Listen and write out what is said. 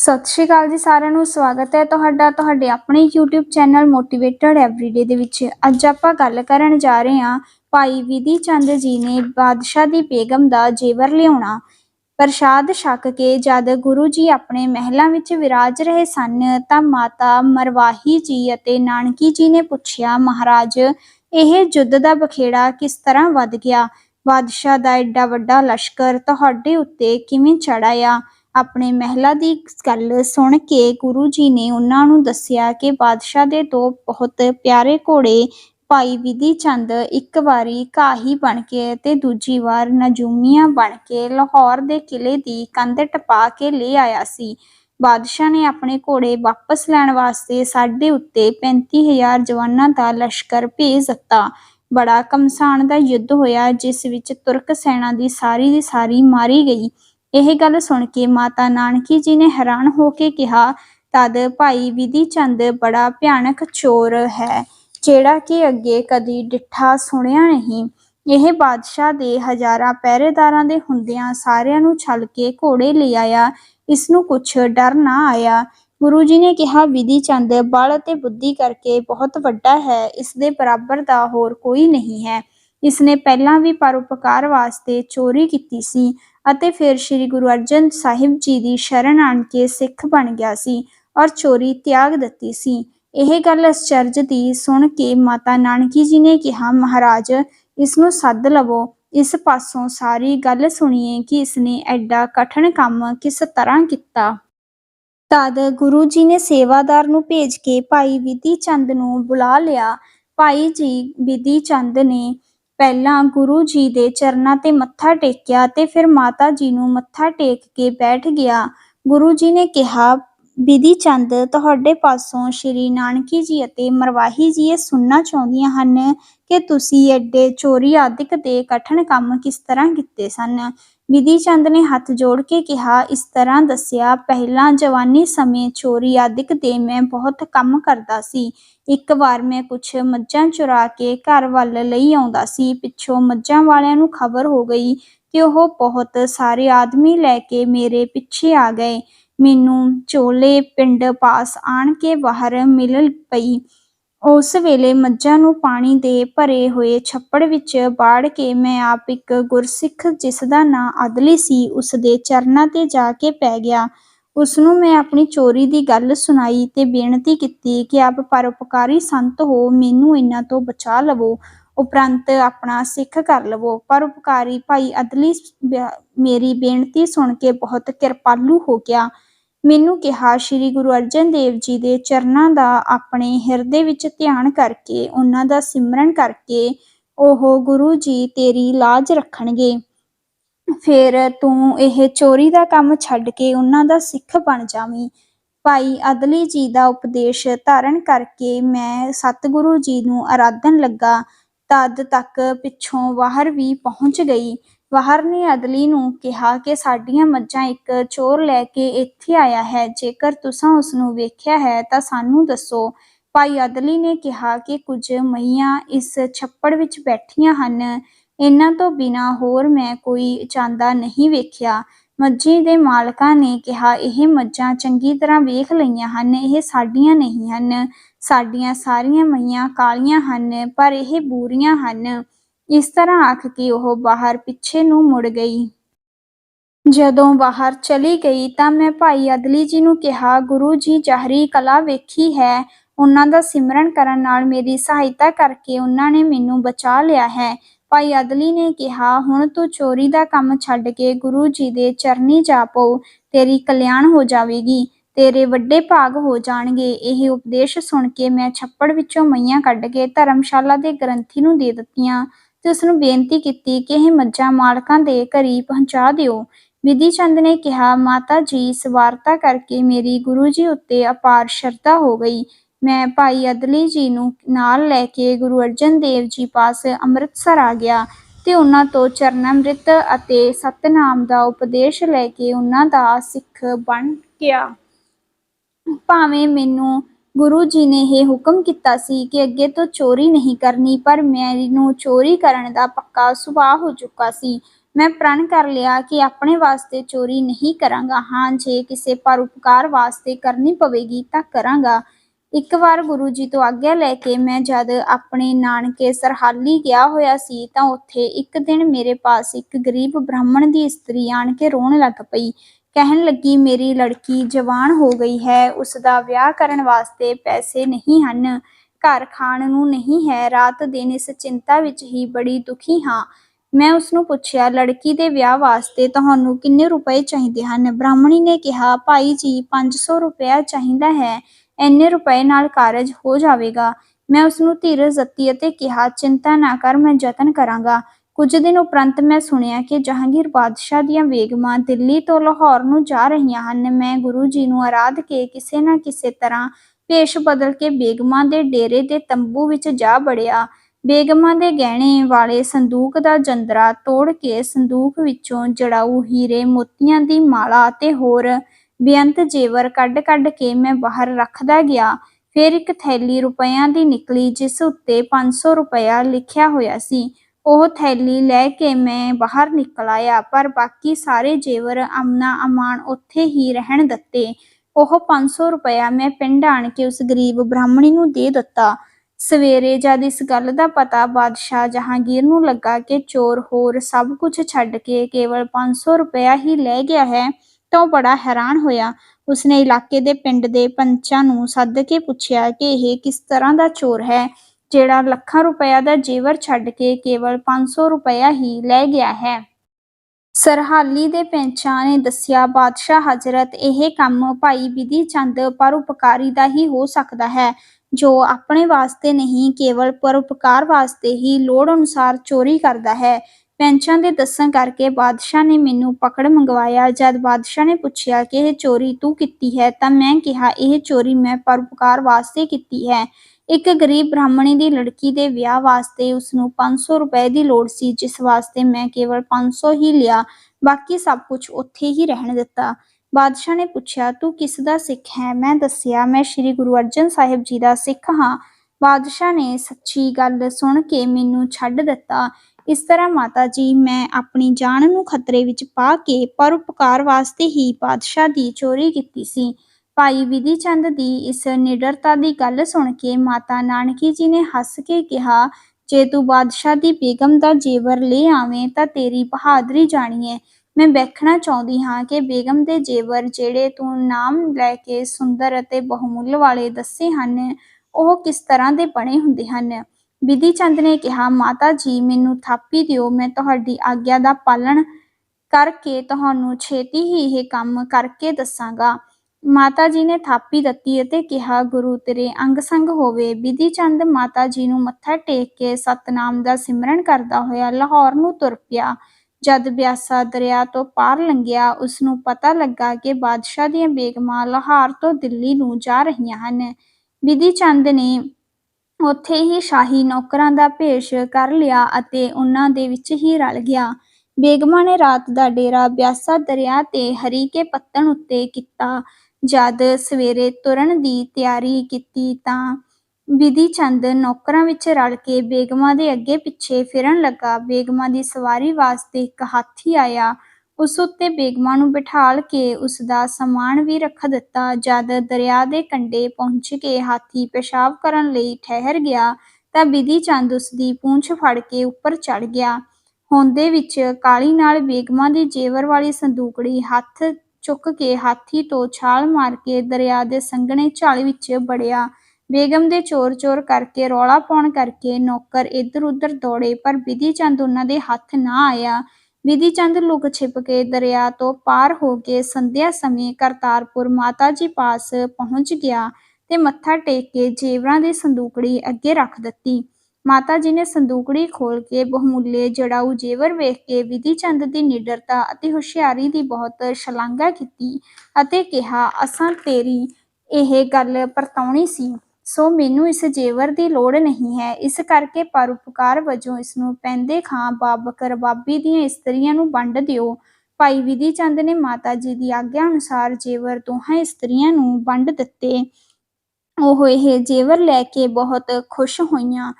ਸਤਿ ਸ਼੍ਰੀ ਅਕਾਲ ਜੀ ਸਾਰਿਆਂ ਨੂੰ, ਸਵਾਗਤ ਹੈ ਤੁਹਾਡਾ, ਤੁਹਾਡੇ ਆਪਣੇ YouTube ਚੈਨਲ ਮੋਟੀਵੇਟਡ ਐਵਰੀਡੇ ਦੇ ਵਿੱਚ। ਅੱਜ ਆਪਾਂ ਗੱਲ ਕਰਨ ਜਾ ਰਹੇ ਹਾਂ ਭਾਈ ਵਿਧੀ ਚੰਦ ਜੀ ਨੇ ਬਾਦਸ਼ਾਹ ਦੀ ਬੇਗਮ ਦਾ ਜੇਵਰ ਲਿਆਉਣਾ। ਪ੍ਰਸ਼ਾਦ ਛਕ ਕੇ ਜਦ ਗੁਰੂ ਜੀ ਆਪਣੇ ਮਹਿਲਾਂ ਵਿੱਚ ਵਿਰਾਜ ਰਹੇ ਸਨ, ਤਾਂ ਮਾਤਾ ਮਰਵਾਹੀ ਜੀ ਅਤੇ ਨਾਨਕੀ ਜੀ ਨੇ ਪੁੱਛਿਆ, ਮਹਾਰਾਜ, ਇਹ ਯੁੱਧ ਦਾ ਬਖੇੜਾ ਕਿਸ ਤਰ੍ਹਾਂ ਵੱਧ ਗਿਆ? ਬਾਦਸ਼ਾਹ ਦਾ ਐਡਾ ਵੱਡਾ ਲਸ਼ਕਰ ਤੁਹਾਡੇ ਉੱਤੇ ਕਿਵੇਂ ਚੜ੍ਹ ਆਇਆ? ਆਪਣੇ ਮਹਿਲਾ ਦੀ ਗੱਲ ਸੁਣ ਕੇ ਗੁਰੂ ਜੀ ਨੇ ਉਹਨਾਂ ਨੂੰ ਦੱਸਿਆ ਕਿ ਬਾਦਸ਼ਾਹ ਦੇ ਦੋ ਬਹੁਤ ਪਿਆਰੇ ਘੋੜੇ ਭਾਈ ਵਿਧੀ ਚੰਦ ਇੱਕ ਵਾਰੀ ਕਾਹੀ ਬਣ ਕੇ ਤੇ ਦੂਜੀ ਵਾਰ ਨਜੂਮੀਆਂ ਬਣ ਕੇ ਲਾਹੌਰ ਦੇ ਕਿਲੇ ਦੀ ਕੰਧ ਟਪਾ ਕੇ ਲੈ ਆਇਆ ਸੀ। ਬਾਦਸ਼ਾਹ ਨੇ ਆਪਣੇ ਘੋੜੇ ਵਾਪਸ ਲੈਣ ਵਾਸਤੇ ਸਾਡੇ ਉੱਤੇ 35000 ਜਵਾਨਾਂ ਦਾ ਲਸ਼ਕਰ ਭੇਜ ਦਿੱਤਾ। ਬੜਾ ਕਮਸਾਨ ਦਾ ਯੁੱਧ ਹੋਇਆ, ਜਿਸ ਵਿੱਚ ਤੁਰਕ ਸੈਨਾ ਦੀ ਸਾਰੀ ਦੀ ਸਾਰੀ ਮਾਰੀ ਗਈ। ਇਹ ਗੱਲ ਸੁਣ ਕੇ ਮਾਤਾ ਨਾਨਕੀ ਜੀ ਨੇ ਹੈਰਾਨ ਹੋ ਕੇ ਕਿਹਾ, ਤਦ ਭਾਈ ਵਿਧੀ ਚੰਦ ਬੜਾ ਭਿਆਨਕ ਚੋਰ ਹੈ, ਜਿਹੜਾ ਕਿ ਅੱਗੇ ਕਦੀ ਡਿੱਠਾ ਸੁਣਿਆ ਨਹੀਂ। ਇਹ ਬਾਦਸ਼ਾਹ ਦੇ ਹਜ਼ਾਰਾਂ ਪਹਿਰੇਦਾਰਾਂ ਦੇ ਹੁੰਦਿਆਂ ਸਾਰਿਆਂ ਨੂੰ ਛਲ ਕੇ ਘੋੜੇ ਲੈ ਆਇਆ। ਇਸ ਨੂੰ ਕੁਛ ਡਰ ਨਾ ਆਇਆ। ਗੁਰੂ ਜੀ ਨੇ ਕਿਹਾ, ਵਿਧੀ ਚੰਦ, ਬਲ ਅਤੇ ਬੁੱਧੀ ਕਰਕੇ ਬਹੁਤ ਵੱਡਾ ਹੈ, ਇਸ ਦੇ ਬਰਾਬਰ ਦਾ ਹੋਰ ਕੋਈ ਨਹੀਂ ਹੈ। ਇਸ ਨੇ ਪਹਿਲਾਂ ਵੀ ਪਰਉਪਕਾਰ ਵਾਸਤੇ ਚੋਰੀ ਕੀਤੀ ਸੀ। ਅਤੇ ਫਿਰ ਸ੍ਰੀ ਗੁਰੂ ਅਰਜਨ ਸਾਹਿਬ ਜੀ ਦੀ ਸ਼ਰਨ ਆਣ ਕੇ ਸਿੱਖ ਬਣ ਗਿਆ ਸੀ ਔਰ ਚੋਰੀ ਤਿਆਗ ਦਿੱਤੀ ਸੀ। ਇਹ ਗੱਲ ਅਚਰਜ ਦੀ ਸੁਣ ਕੇ ਮਾਤਾ ਨਾਨਕੀ ਜੀ ਨੇ ਕਿਹਾ, ਮਹਾਰਾਜ, ਇਸ ਨੂੰ ਸੱਦ ਲਵੋ। ਇਸ ਪਾਸੋਂ ਸਾਰੀ ਗੱਲ ਸੁਣੀਏ ਕਿ ਇਸਨੇ ਐਡਾ ਕਠਿਨ ਕੰਮ ਕਿਸ ਤਰ੍ਹਾਂ ਕੀਤਾ ਤਦ ਗੁਰੂ ਜੀ ਨੇ ਸੇਵਾਦਾਰ ਨੂੰ ਭੇਜ ਕੇ ਭਾਈ ਵਿਧੀ ਚੰਦ ਨੂੰ ਬੁਲਾ ਲਿਆ। ਭਾਈ ਜੀ ਵਿਧੀ ਚੰਦ ਨੇ ਪਹਿਲਾਂ ਗੁਰੂ ਜੀ ਦੇ ਚਰਨਾਂ ਤੇ ਮੱਥਾ ਟੇਕਿਆ ਤੇ ਫਿਰ ਮਾਤਾ ਜੀ ਨੂੰ ਮੱਥਾ ਟੇਕ ਕੇ ਬੈਠ ਗਿਆ। ਗੁਰੂ ਜੀ ਨੇ ਕਿਹਾ ਵਿਧੀ ਚੰਦ, ਤੁਹਾਡੇ ਪਾਸੋਂ ਸ਼੍ਰੀ ਨਾਨਕੀ ਜੀ ਅਤੇ ਮਰਵਾਹੀ ਜੀ ਇਹ ਸੁਣਨਾ ਚਾਹੁੰਦੀਆਂ ਹਨ ਕਿ ਤੁਸੀਂ ਐਡੇ ਚੋਰੀ ਆਦਿਕ ਦੇ ਕਠਿਨ ਕੰਮ ਕਿਸ ਤਰ੍ਹਾਂ ਕੀਤੇ ਸਨ? ਵਿਧੀ ਚੰਦ ਨੇ ਹੱਥ ਜੋੜ ਕੇ ਕਿਹਾ, ਇਸ ਤਰ੍ਹਾਂ ਦੱਸਿਆ, ਪਹਿਲਾਂ ਜਵਾਨੀ ਸਮੇਂ ਚੋਰੀ ਆਦਿਕ ਦੇ ਮੈਂ ਬਹੁਤ ਕੰਮ ਕਰਦਾ ਸੀ। ਇੱਕ ਵਾਰ ਮੈਂ ਕੁਛ ਮੱਝਾਂ ਚੁਰਾ ਕੇ ਘਰ ਵੱਲ ਲਈ ਆਉਂਦਾ ਸੀ। ਪਿੱਛੋਂ ਮੱਝਾਂ ਵਾਲਿਆਂ ਨੂੰ ਖਬਰ ਹੋ ਗਈ ਕਿ ਉਹ ਬਹੁਤ ਸਾਰੇ ਆਦਮੀ ਲੈ ਕੇ ਮੇਰੇ ਪਿੱਛੇ ਆ ਗਏ। ਮੈਨੂੰ ਚੋਲੇ ਪਿੰਡ ਪਾਸ ਆਣ ਕੇ ਬਾਹਰ ਮਿਲ ਪਈ। ਉਸ ਵੇਲੇ ਮੱਝਾਂ ਨੂੰ ਪਾਣੀ ਦੇ ਭਰੇ ਹੋਏ ਛੱਪੜ ਵਿੱਚ ਬਾੜ ਕੇ ਮੈਂ ਆਪ ਇੱਕ ਗੁਰਸਿੱਖ ਜਿਸ ਦਾ ਨਾਂ ਅਦਲੀ ਸੀ, ਉਸ ਦੇ ਚਰਨਾਂ ਤੇ ਜਾ ਕੇ ਪੈ ਗਿਆ। ਉਸ ਨੂੰ ਮੈਂ ਆਪਣੀ ਚੋਰੀ ਦੀ ਗੱਲ ਸੁਣਾਈ ਤੇ ਬੇਨਤੀ ਕੀਤੀ ਕਿ ਆਪ ਪਰਉਪਕਾਰੀ ਸੰਤ ਹੋ, ਮੈਨੂੰ ਇਹਨਾਂ ਤੋਂ ਬਚਾ ਲਵੋ। ਉਪਰੰਤ ਆਪਣਾ ਸਿੱਖ ਕਰ ਲਵੋ। ਪਰ ਉਪਕਾਰੀ ਭਾਈ ਅਦਲੀ ਮੇਰੀ ਬੇਨਤੀ ਸੁਣ ਕੇ ਬਹੁਤ ਕਿਰਪਾਲੂ ਹੋ ਗਿਆ। ਮੈਨੂੰ ਕਿਹਾ, ਸ੍ਰੀ ਗੁਰੂ ਅਰਜਨ ਦੇਵ ਜੀ ਦੇ ਚਰਨਾਂ ਦਾ ਆਪਣੇ ਹਿਰਦੇ ਵਿੱਚ ਧਿਆਨ ਕਰਕੇ, ਉਹਨਾਂ ਦਾ ਸਿਮਰਨ ਕਰਕੇ ਉਹ ਗੁਰੂ ਜੀ ਤੇਰੀ ਲਾਜ ਰੱਖਣਗੇ। ਫਿਰ ਤੂੰ ਇਹ ਚੋਰੀ ਦਾ ਕੰਮ ਛੱਡ ਕੇ ਉਹਨਾਂ ਦਾ ਸਿੱਖ ਬਣ ਜਾਵੀਂ। ਭਾਈ ਅਦਲੀ ਜੀ ਦਾ ਉਪਦੇਸ਼ ਧਾਰਨ ਕਰਕੇ ਮੈਂ ਸਤਿਗੁਰੂ ਜੀ ਨੂੰ ਆਰਾਧਨ ਲੱਗਾ। ਤਦ ਤੱਕ ਪਿੱਛੋਂ ਬਾਹਰ ਵੀ ਪਹੁੰਚ ਗਈ। ਬਾਹਰ ਨੇ ਅਦਲੀ ਨੂੰ ਕਿਹਾ ਕਿ ਸਾਡੀਆਂ ਮੱਝਾਂ ਇੱਕ ਚੋਰ ਲੈ ਕੇ ਇੱਥੇ ਆਇਆ ਹੈ। ਜੇਕਰ ਤੁਸੀਂ ਉਸ ਨੂੰ ਵੇਖਿਆ ਹੈ ਤਾਂ ਸਾਨੂੰ ਦੱਸੋ। ਭਾਈ ਅਦਲੀ ਨੇ ਕਿਹਾ ਕਿ ਕੁਝ ਮਈਆਂ ਇਸ ਛੱਪੜ ਵਿੱਚ ਬੈਠੀਆਂ ਹਨ। ਇਹਨਾਂ ਤੋਂ ਬਿਨਾ ਹੋਰ ਮੈਂ ਕੋਈ ਚਾਂਦਾ ਨਹੀਂ ਵੇਖਿਆ। ਮੱਝੀ ਦੇ ਮਾਲਕਾਂ ਨੇ ਕਿਹਾ, ਇਹ ਮੱਝਾਂ ਚੰਗੀ ਤਰ੍ਹਾਂ ਵੇਖ ਲਈਆਂ ਹਨ, ਇਹ ਸਾਡੀਆਂ ਨਹੀਂ ਹਨ। ਸਾਡੀਆਂ ਸਾਰੀਆਂ ਮਈਆਂ ਕਾਲੀਆਂ ਹਨ, ਪਰ ਇਹ ਬੂਰੀਆਂ ਹਨ। ਇਸ ਤਰ੍ਹਾਂ ਆਖ ਕੇ ਉਹ ਬਾਹਰ ਪਿੱਛੇ ਨੂੰ ਮੁੜ ਗਈ। ਜਦੋਂ ਬਾਹਰ ਚਲੀ ਗਈ ਤਾਂ ਮੈਂ ਭਾਈ ਅਦਲੀ ਜੀ ਨੂੰ ਕਿਹਾ, ਗੁਰੂ ਜੀ, ਜਹਰੀ ਕਲਾ ਵੇਖੀ ਹੈ। ਉਹਨਾਂ ਦਾ ਸਿਮਰਨ ਕਰਨ ਨਾਲ ਮੇਰੀ ਸਹਾਇਤਾ ਕਰਕੇ ਉਹਨਾਂ ਨੇ ਮੈਨੂੰ ਬਚਾ ਲਿਆ ਹੈ। ਭਾਈ ਅਦਲੀ ਨੇ ਕਿਹਾ, ਹੁਣ ਤੂੰ ਚੋਰੀ ਦਾ ਕੰਮ ਛੱਡ ਕੇ ਗੁਰੂ ਜੀ ਦੇ ਚਰਨੀ ਜਾ ਪਓ ਤੇਰੀ ਕਲਿਆਣ ਹੋ ਜਾਵੇਗੀ, ਤੇਰੇ ਵੱਡੇ ਭਾਗ ਹੋ ਜਾਣਗੇ। ਇਹ ਉਪਦੇਸ਼ ਸੁਣ ਕੇ ਮੈਂ ਛੱਪੜ ਵਿੱਚੋਂ ਮਈਆਂ ਕੱਢ ਕੇ ਧਰਮਸ਼ਾਲਾ ਦੇ ਗ੍ਰੰਥੀ ਨੂੰ ਦੇ ਦਿੱਤੀਆਂ ਤੇ ਉਸ ਨੂੰ ਬੇਨਤੀ ਕੀਤੀ ਕਿ ਇਹ ਮੱਝਾਂ ਮਾਲਕਾਂ ਦੇ ਘਰੀ ਪਹੁੰਚਾ ਦਿਓ। ਵਿਧੀ ਚੰਦ ਨੇ ਕਿਹਾ, ਮਾਤਾ ਜੀ ਸਵਾਰਤਾ ਕਰਕੇ ਮੇਰੀ ਗੁਰੂ ਜੀ ਉੱਤੇ ਅਪਾਰ ਸ਼ਰਧਾ ਹੋ ਗਈ। ਮੈਂ ਭਾਈ ਅਦਲੀ ਜੀ ਨੂੰ ਨਾਲ ਲੈ ਕੇ ਗੁਰੂ ਅਰਜਨ ਦੇਵ ਜੀ ਪਾਸ ਅੰਮ੍ਰਿਤਸਰ ਆ ਗਿਆ ਤੇ ਉਹਨਾਂ ਤੋਂ ਚਰਨਾਮ੍ਰਿਤ ਅਤੇ ਸਤਨਾਮ ਦਾ ਉਪਦੇਸ਼ ਲੈ ਕੇ ਉਹਨਾਂ ਦਾ ਸਿੱਖ ਬਣ ਗਿਆ। ਭਾਵੇਂ ਮੈਨੂੰ ਗੁਰੂ ਜੀ ਨੇ ਇਹ ਹੁਕਮ ਕੀਤਾ ਸੀ ਕਿ ਅੱਗੇ ਤੋਂ ਚੋਰੀ ਨਹੀਂ ਕਰਨੀ, ਪਰ ਮੈਨੂੰ ਚੋਰੀ ਕਰਨ ਦਾ ਪੱਕਾ ਸੁਭਾਅ ਹੋ ਚੁੱਕਾ ਸੀ। ਮੈਂ ਪ੍ਰਣ ਕਰ ਲਿਆ ਕਿ ਆਪਣੇ ਵਾਸਤੇ ਚੋਰੀ ਨਹੀਂ ਕਰਾਂਗਾ। ਹਾਂ, ਜੇ ਕਿਸੇ ਪਰ ਉਪਕਾਰ ਵਾਸਤੇ ਕਰਨੀ ਪਵੇਗੀ ਤਾਂ ਕਰਾਂਗਾ। ਇੱਕ ਵਾਰ ਗੁਰੂ ਜੀ ਤੋਂ ਆਗਿਆ ਲੈ ਕੇ ਮੈਂ ਜਦ ਆਪਣੇ ਨਾਨਕੇ ਸਰਹਾਲੀ ਗਿਆ ਹੋਇਆ ਸੀ ਤਾਂ ਉੱਥੇ ਇੱਕ ਦਿਨ ਮੇਰੇ ਪਾਸ ਇੱਕ ਗਰੀਬ ਬ੍ਰਾਹਮਣ ਦੀ ਇਸਤਰੀ ਆਣ ਕੇ ਰੋਣ ਲੱਗ ਪਈ। ਕਹਿਣ ਲੱਗੀ, ਮੇਰੀ ਲੜਕੀ ਜਵਾਨ ਹੋ ਗਈ ਹੈ ਉਸ ਦਾ ਵਿਆਹ ਕਰਨ ਵਾਸਤੇ ਪੈਸੇ ਨਹੀਂ ਹਨ, ਘਰ ਖਾਣ ਨੂੰ ਨਹੀਂ ਹੈ, ਰਾਤ ਦਿਨ ਇਸ ਚਿੰਤਾ ਵਿੱਚ ਹੀ ਬੜੀ ਦੁਖੀ ਹਾਂ। ਮੈਂ ਉਸ ਨੂੰ ਪੁੱਛਿਆ, ਲੜਕੀ ਦੇ ਵਿਆਹ ਵਾਸਤੇ ਤੁਹਾਨੂੰ ਕਿੰਨੇ ਰੁਪਏ ਚਾਹੀਦੇ ਹਨ? ਬ੍ਰਾਹਮਣੀ ਨੇ ਕਿਹਾ, ਭਾਈ ਜੀ 500 ਰੁਪਇਆ ਚਾਹੀਦਾ ਹੈ। ਇੰਨੇ ਰੁਪਏ ਨਾਲ ਕਾਰਜ ਹੋ ਜਾਵੇਗਾ। ਮੈਂ ਉਸ ਨੂੰ ਧੀਰਜ ਦਿੱਤੀ ਅਤੇ ਕਿਹਾ, ਚਿੰਤਾ ਨਾ ਕਰ, ਮੈਂ ਯਤਨ ਕਰਾਂਗਾ। ਕੁਝ ਦਿਨ ਉਪਰੰਤ ਮੈਂ ਸੁਣਿਆ ਕਿ ਜਹਾਂਗੀਰ ਬਾਦਸ਼ਾਹ ਦੀਆਂ ਬੇਗਮਾਂ ਦਿੱਲੀ ਤੋਂ ਲਾਹੌਰ ਨੂੰ ਜਾ ਰਹੀਆਂ ਹਨ। ਮੈਂ ਗੁਰੂ ਜੀ ਨੂੰ ਆਰਾਧ ਕੇ ਕਿਸੇ ਨਾ ਕਿਸੇ ਤਰ੍ਹਾਂ ਭੇਸ਼ ਬਦਲ ਕੇ ਬੇਗਮਾਂ ਦੇ ਡੇਰੇ ਦੇ ਤੰਬੂ ਵਿੱਚ ਜਾ ਬੜਿਆ ਬੇਗਮਾਂ ਦੇ ਗਹਿਣੇ ਵਾਲੇ ਸੰਦੂਕ ਦਾ ਜੰਦਰਾ ਤੋੜ ਕੇ ਸੰਦੂਕ ਵਿੱਚੋਂ ਜੜਾਊ, ਹੀਰੇ, ਮੋਤੀਆਂ ਦੀ ਮਾਲਾ ਅਤੇ ਹੋਰ ਬੇਅੰਤ ਜੇਵਰ ਕੱਢ-ਕੱਢ ਕੇ ਮੈਂ ਬਾਹਰ ਰੱਖਦਾ ਗਿਆ, ਫਿਰ ਇੱਕ ਥੈਲੀ ਰੁਪਇਆਂ ਦੀ ਨਿਕਲੀ ਜਿਸ ਉੱਤੇ 500 ਰੁਪਇਆ ਲਿਖਿਆ ਹੋਇਆ ਸੀ। ਉਹ ਥੈਲੀ ਲੈ ਕੇ ਮੈਂ ਬਾਹਰ ਨਿਕਲ ਆਇਆ, ਪਰ ਬਾਕੀ ਸਾਰੇ ਜੇਵਰ ਅਮਨਾ ਅਮਾਨ ਉੱਥੇ ਹੀ ਰਹਿਣ ਦਿੱਤੇ। ਉਹ 500 ਰੁਪਇਆ ਮੈਂ ਪਿੰਡ ਆਣ ਕੇ ਉਸ ਗਰੀਬ ਬ੍ਰਾਹਮਣੀ ਨੂੰ ਦੇ ਦਿੱਤਾ। ਸਵੇਰੇ ਜਦ ਇਸ ਗੱਲ ਦਾ ਪਤਾ ਬਾਦਸ਼ਾਹ ਜਹਾਂਗੀਰ ਨੂੰ ਲੱਗਾ ਕਿ ਚੋਰ ਹੋਰ ਸਭ ਕੁਝ ਛੱਡ ਕੇ ਕੇਵਲ 500 ਰੁਪਇਆ ਹੀ ਲੈ ਗਿਆ ਹੈ ਤਾਂ ਬੜਾ ਹੈਰਾਨ ਹੋਇਆ। ਉਸਨੇ ਇਲਾਕੇ ਦੇ ਪਿੰਡ ਦੇ ਪੰਚਾਂ ਨੂੰ ਸੱਦ ਕੇ ਪੁੱਛਿਆ ਕਿ ਇਹ ਕਿਸ ਤਰ੍ਹਾਂ ਦਾ ਚੋਰ ਹੈ, ਜਿਹੜਾ ਲੱਖਾਂ ਰੁਪਇਆ ਦਾ ਜੇਵਰ ਛੱਡ ਕੇ ਕੇਵਲ 500 ਰੁਪਇਆ ਹੀ ਲੈ ਗਿਆ ਹੈ। ਸਰਹਾਲੀ ਦੇ ਪੈਂਚਾਂ ਨੇ ਦੱਸਿਆ, ਬਾਦਸ਼ਾਹ ਹਜ਼ਰਤ, ਇਹ ਕੰਮ ਭਾਈ ਵਿਧੀ ਚੰਦ ਪਰਉਪਕਾਰੀ ਦਾ ਹੀ ਹੋ ਸਕਦਾ ਹੈ, ਜੋ ਆਪਣੇ ਵਾਸਤੇ ਨਹੀਂ, ਕੇਵਲ ਪਰਉਪਕਾਰ ਵਾਸਤੇ ਹੀ ਲੋੜ ਅਨੁਸਾਰ ਚੋਰੀ ਕਰਦਾ ਹੈ। ਪੈਂਚਾਂ ਦੇ ਦੱਸਣ ਕਰਕੇ ਬਾਦਸ਼ਾਹ ਨੇ ਮੈਨੂੰ ਪਕੜ ਮੰਗਵਾਇਆ। ਜਦ ਬਾਦਸ਼ਾਹ ਨੇ ਪੁੱਛਿਆ ਕਿ ਇਹ ਚੋਰੀ ਤੂੰ ਕੀਤੀ ਹੈ, ਤਾਂ ਮੈਂ ਕਿਹਾ, ਇਹ ਚੋਰੀ ਮੈਂ ਪਰਉਪਕਾਰ ਵਾਸਤੇ ਕੀਤੀ ਹੈ। ਇੱਕ ਗਰੀਬ ਬ੍ਰਾਹਮਣੀ ਦੀ ਲੜਕੀ ਦੇ ਵਿਆਹ ਵਾਸਤੇ ਉਸ ਨੂੰ 500 ਰੁਪਏ ਦੀ ਲੋੜ ਸੀ, ਜਿਸ ਵਾਸਤੇ ਮੈਂ ਕੇਵਲ 500 ਹੀ ਲਿਆ, ਬਾਕੀ ਸਭ ਕੁਝ ਉੱਥੇ ਹੀ ਰਹਿਣ ਦਿੱਤਾ। ਬਾਦਸ਼ਾਹ ਨੇ ਪੁੱਛਿਆ, ਤੂੰ ਕਿਸ ਦਾ ਸਿੱਖ ਹੈ? ਮੈਂ ਦੱਸਿਆ, ਮੈਂ ਸ੍ਰੀ ਗੁਰੂ ਅਰਜਨ ਸਾਹਿਬ ਜੀ ਦਾ ਸਿੱਖ ਹਾਂ। ਬਾਦਸ਼ਾਹ ਨੇ ਸੱਚੀ ਗੱਲ ਸੁਣ ਕੇ ਮੈਨੂੰ ਛੱਡ ਦਿੱਤਾ। ਇਸ ਤਰ੍ਹਾਂ ਮਾਤਾ ਜੀ, ਮੈਂ ਆਪਣੀ ਜਾਨ ਨੂੰ ਖਤਰੇ ਵਿੱਚ ਪਾ ਕੇ ਪਰਉਪਕਾਰ ਵਾਸਤੇ ਹੀ ਬਾਦਸ਼ਾਹ ਦੀ ਚੋਰੀ ਕੀਤੀ ਸੀ। ਭਾਈ ਵਿਧੀ ਚੰਦ ਦੀ ਇਸ ਨਿਡਰਤਾ ਦੀ ਗੱਲ ਸੁਣ ਕੇ ਮਾਤਾ ਨਾਨਕੀ ਜੀ ਨੇ ਹੱਸ ਕੇ ਕਿਹਾ, ਜੇ ਤੂੰ ਬਾਦਸ਼ਾਹ ਦੀ ਬੇਗਮ ਦਾ ਜੇਵਰ ਲੈ ਆਵੇਂ ਤਾਂ ਤੇਰੀ ਬਹਾਦਰੀ ਜਾਣੀਏ। ਮੈਂ ਵੇਖਣਾ ਚਾਹੁੰਦੀ ਹਾਂ ਕਿ ਬੇਗਮ ਦੇ ਜੇਵਰ ਜਿਹੜੇ ਤੂੰ ਨਾਮ ਲੈ ਕੇ ਸੁੰਦਰ ਅਤੇ ਬਹੁਮੁੱਲ ਵਾਲੇ ਦੱਸੇ ਹਨ, ਉਹ ਕਿਸ ਤਰ੍ਹਾਂ ਦੇ ਬਣੇ ਹੁੰਦੇ ਹਨ? ਬਿਧੀ ਚੰਦ ਨੇ ਕਿਹਾ, ਮਾਤਾ ਜੀ, ਮੈਨੂੰ ਥਾਪੀ ਦਿਓ, ਮੈਂ ਤੁਹਾਡੀ ਆਗਿਆ ਦਾ ਪਾਲਣ ਕਰਕੇ ਤੁਹਾਨੂੰ ਛੇਤੀ ਹੀ ਇਹ ਕੰਮ ਕਰਕੇ ਦੱਸਾਂਗਾ। ਮਾਤਾ ਜੀ ਨੇ ਥਾਪੀ ਦਿੱਤੀ ਅਤੇ ਕਿਹਾ, ਗੁਰੂ, ਤੇਰੇ ਅੰਗ ਸੰਗ ਹੋਵੇ। ਵਿਧੀ ਚੰਦ ਮਾਤਾ ਜੀ ਨੂੰ ਮੱਥਾ ਟੇਕ ਕੇ ਸਤਨਾਮ ਦਾ ਸਿਮਰਨ ਕਰਦਾ ਹੋਇਆ ਲਾਹੌਰ ਨੂੰ ਤੁਰ ਪਿਆ। ਜਦ ਬਿਆਸਾ ਦਰਿਆ ਤੋਂ ਪਾਰ ਲੰਘਿਆ, ਉਸ ਨੂੰ ਪਤਾ ਲੱਗਾ ਕਿ ਬਾਦਸ਼ਾਹ ਦੀਆਂ ਬੇਗਮਾਂ ਲਾਹੌਰ ਤੋਂ ਦਿੱਲੀ ਨੂੰ ਜਾ ਰਹੀਆਂ ਹਨ। ਵਿਧੀ ਚੰਦ ਨੇ ਉੱਥੇ ਹੀ ਸ਼ਾਹੀ ਨੌਕਰਾਂ ਦਾ ਭੇਸ਼ ਕਰ ਲਿਆ ਅਤੇ ਉਹਨਾਂ ਦੇ ਵਿੱਚ ਹੀ ਰਲ ਗਿਆ। ਬੇਗਮਾਂ ਨੇ ਰਾਤ ਦਾ ਡੇਰਾ ਬਿਆਸਾ ਦਰਿਆ ਤੇ ਹਰੀਕੇ ਪੱਤਣ ਉੱਤੇ ਕੀਤਾ। ਜਦ ਸਵੇਰੇ ਤੁਰਨ ਦੀ ਤਿਆਰੀ ਕੀਤੀ ਤਾਂ ਵਿਧੀ ਚੰਦ ਨੌਕਰਾਂ ਵਿੱਚ ਰਲ ਕੇ ਬੇਗਮਾਂ ਦੇ ਅੱਗੇ ਪਿੱਛੇ ਫਿਰਨ ਲੱਗਾ। ਬੇਗਮਾਂ ਦੀ ਸਵਾਰੀ ਵਾਸਤੇ ਇੱਕ ਹਾਥੀ ਆਇਆ। ਉਸ ਉੱਤੇ ਬੇਗਮਾਂ ਨੂੰ ਬਿਠਾਲ ਕੇ ਉਸ ਦਾ ਸਮਾਨ ਵੀ ਰੱਖ ਦਿੱਤਾ, ਜਦ ਦਰਿਆ ਦੇ ਕੰਢੇ ਪਹੁੰਚ ਕੇ ਹਾਥੀ ਪਿਸ਼ਾਬ ਕਰਨ ਲਈ ਠਹਿਰ ਗਿਆ, ਤਾਂ ਬਿਧੀ ਚੰਦ ਉਸ ਦੀ ਪੂੰਛ ਫੜ ਕੇ ਉੱਪਰ ਚੜ ਗਿਆ। ਹੋਂਦੇ ਵਿੱਚ ਕਾਲੀ ਨਾਲ ਬੇਗਮਾਂ ਦੀ ਜੇਵਰ ਵਾਲੀ ਸੰਦੂਕੜੀ ਹੱਥ ਚੁੱਕ ਕੇ ਹਾਥੀ ਤੋਂ ਛਾਲ ਮਾਰ ਕੇ ਦਰਿਆ ਦੇ ਸੰਘਣੇ ਝਾਲ ਵਿੱਚ ਵੜਿਆ। ਬੇਗਮ ਦੇ ਚੋਰ-ਚੋਰ ਕਰਕੇ ਰੌਲਾ ਪਾਉਣ ਕਰਕੇ ਨੌਕਰ ਇੱਧਰ-ਉੱਧਰ ਦੌੜੇ, ਪਰ ਵਿਧੀ ਚੰਦ ਉਹਨਾਂ ਦੇ ਹੱਥ ਨਾ ਆਇਆ। ਵਿਧੀ ਚੰਦ ਲੁਕ ਛਿਪ ਕੇ ਦਰਿਆ ਤੋਂ ਪਾਰ ਹੋ ਕੇ ਸੰਧਿਆ ਸਮੇਂ ਕਰਤਾਰਪੁਰ ਮਾਤਾ ਜੀ ਪਾਸ ਪਹੁੰਚ ਗਿਆ ਤੇ ਮੱਥਾ ਟੇਕ ਕੇ ਜੇਵਰਾਂ ਦੀ ਸੰਦੂਕੜੀ ਅੱਗੇ ਰੱਖ ਦਿੱਤੀ। ਮਾਤਾ ਜੀ ਨੇ ਸੰਦੂਕੜੀ ਖੋਲ ਕੇ ਬਹੁਮੁੱਲੇ ਜੜਾਊ ਜੇਵਰ ਵੇਖ ਕੇ ਵਿਧੀ ਚੰਦ ਦੀ ਨਿਡਰਤਾ ਅਤੇ ਹੁਸ਼ਿਆਰੀ ਦੀ ਬਹੁਤ ਸ਼ਲਾਘਾ ਕੀਤੀ ਅਤੇ ਕਿਹਾ, ਅਸਾਂ ਤੇਰੀ ਇਹ ਗੱਲ ਪਰਤਾਉਣੀ ਸੀ। ਸੋ ਮੈਨੂੰ ਇਸ ਜੇਵਰ ਦੀ ਲੋੜ ਨਹੀਂ ਹੈ। ਇਸ ਕਰਕੇ ਪਰਉਪਕਾਰ ਵਜੋਂ ਇਸ ਨੂੰ ਪੈਂਦੇ ਖਾਂ ਬਾਬਕਰ ਬਾਬੀ ਦੀਆਂ ਇਸਤਰੀਆਂ ਨੂੰ ਵੰਡ ਦਿਓ। ਭਾਈ ਵਿਧੀ ਚੰਦ ਨੇ ਮਾਤਾ ਜੀ ਦੀ ਆਗਿਆ ਅਨੁਸਾਰ ਜੇਵਰ ਦੋਹਾਂ ਇਸਤਰੀਆਂ ਨੂੰ ਵੰਡ ਦਿੱਤੇ। ਉਹ ਇਹ ਜੇਵਰ ਲੈ ਕੇ ਬਹੁਤ ਖੁਸ਼ ਹੋਈਆਂ।